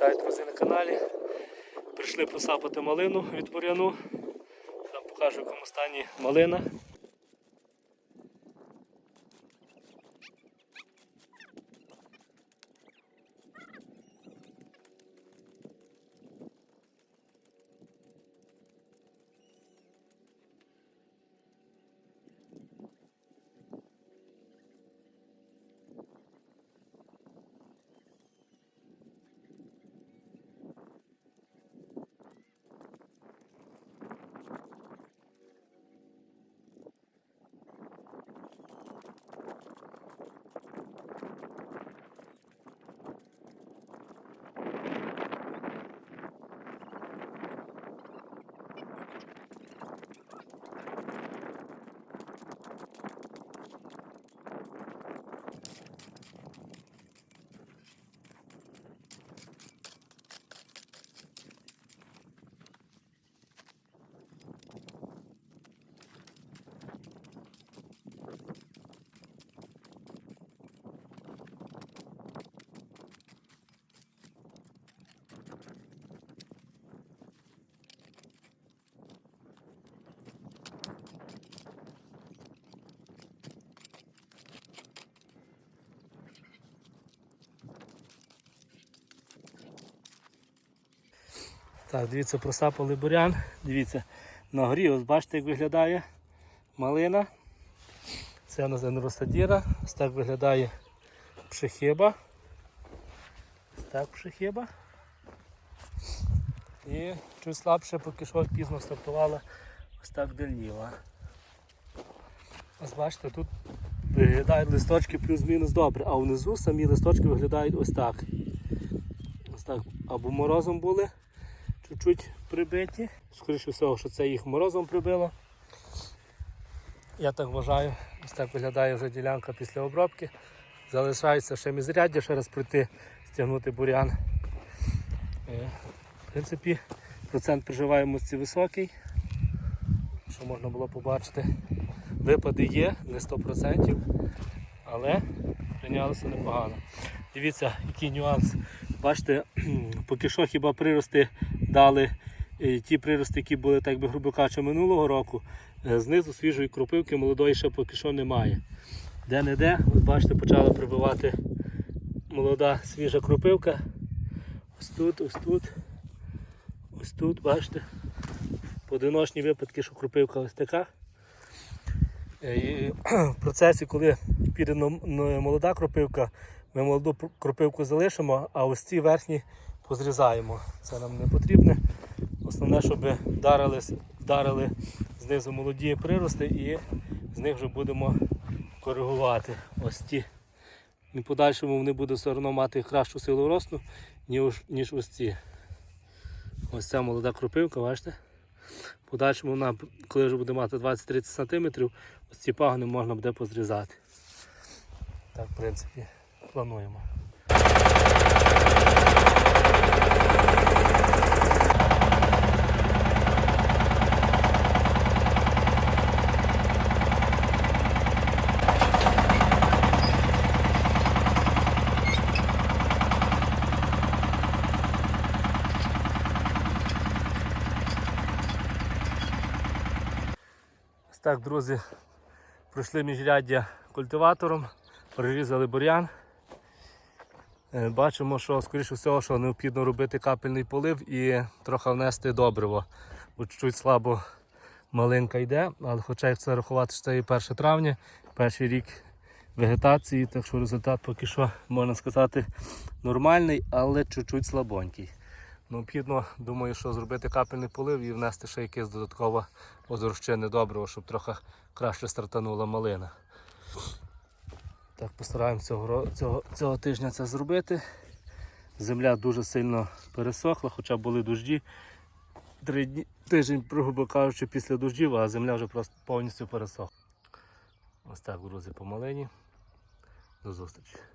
Вітаю, друзі, на каналі. Прийшли просапати малину від буряну. Там покажу, в якому стані малина. Так, дивіться, просапали бурян. Дивіться, на горі, ось бачите, як виглядає малина. Це у нас енросадіра. Ось так виглядає пшехиба. Ось так пшехиба. І чуть слабше, поки що пізно стартувала ось так дельніва. Ось бачите, тут виглядають листочки плюс-мінус добре, а внизу самі листочки виглядають ось так. Ось так або морозом були чуть-чуть прибиті. Скоріше всього, що це їх морозом прибило. Я так вважаю, ось так виглядає вже ділянка після обробки. Залишається ще мізряддя, ще раз прийти, стягнути бурян. Е, В принципі, процент приживаємості високий, що можна було побачити. Випади є, не 100%, але прийнялося непогано. Дивіться, який нюанс. Бачите, поки що хіба прирости дали е, ті прирости, які були, так би грубо кажучи, минулого року. Е, Знизу свіжої кропивки молодої ще поки що немає. Де-не-де, ось бачите, почала прибивати молода свіжа кропивка. Ось тут, ось тут, ось тут, бачите. Поодиночні випадки, що кропивка ось така. Е, І в процесі, коли піде молода кропивка, ми молоду кропивку залишимо, а ось ці верхні позрізаємо. Це нам не потрібне. Основне, щоб вдарили, знизу молоді прирости і з них вже будемо коригувати. Ось ті. І в подальшому вони будуть все одно мати кращу силу росту, ніж, ось ці. Ось ця молода кропивка, бачите? Подальшому вона, коли вже буде мати 20-30 см, ось ці пагони можна буде позрізати. Так, в принципі, плануємо. Так, друзі, пройшли міжряддя культиватором, перерізали бур'ян. Е, Бачимо, що скоріше всього, що необхідно робити капельний полив і трохи внести добриво. Бо чуть слабо малинка йде, але хоча як це рахувати, що це і 1 травня, перший рік вегетації, так що результат поки що, можна сказати, нормальний, але чуть-чуть слабонький. Необхідно, думаю, що зробити капельний полив і внести ще якесь додаткове озорщине добриво, щоб трохи краще стартанула малина. Так, постараємося цього, цього, цього тижня це зробити. Земля дуже сильно пересохла, хоча були дожді. Три дні, тиждень, грубо кажучи, після дождів, а земля вже просто повністю пересохла. Ось так, друзі, по малині. До зустрічі.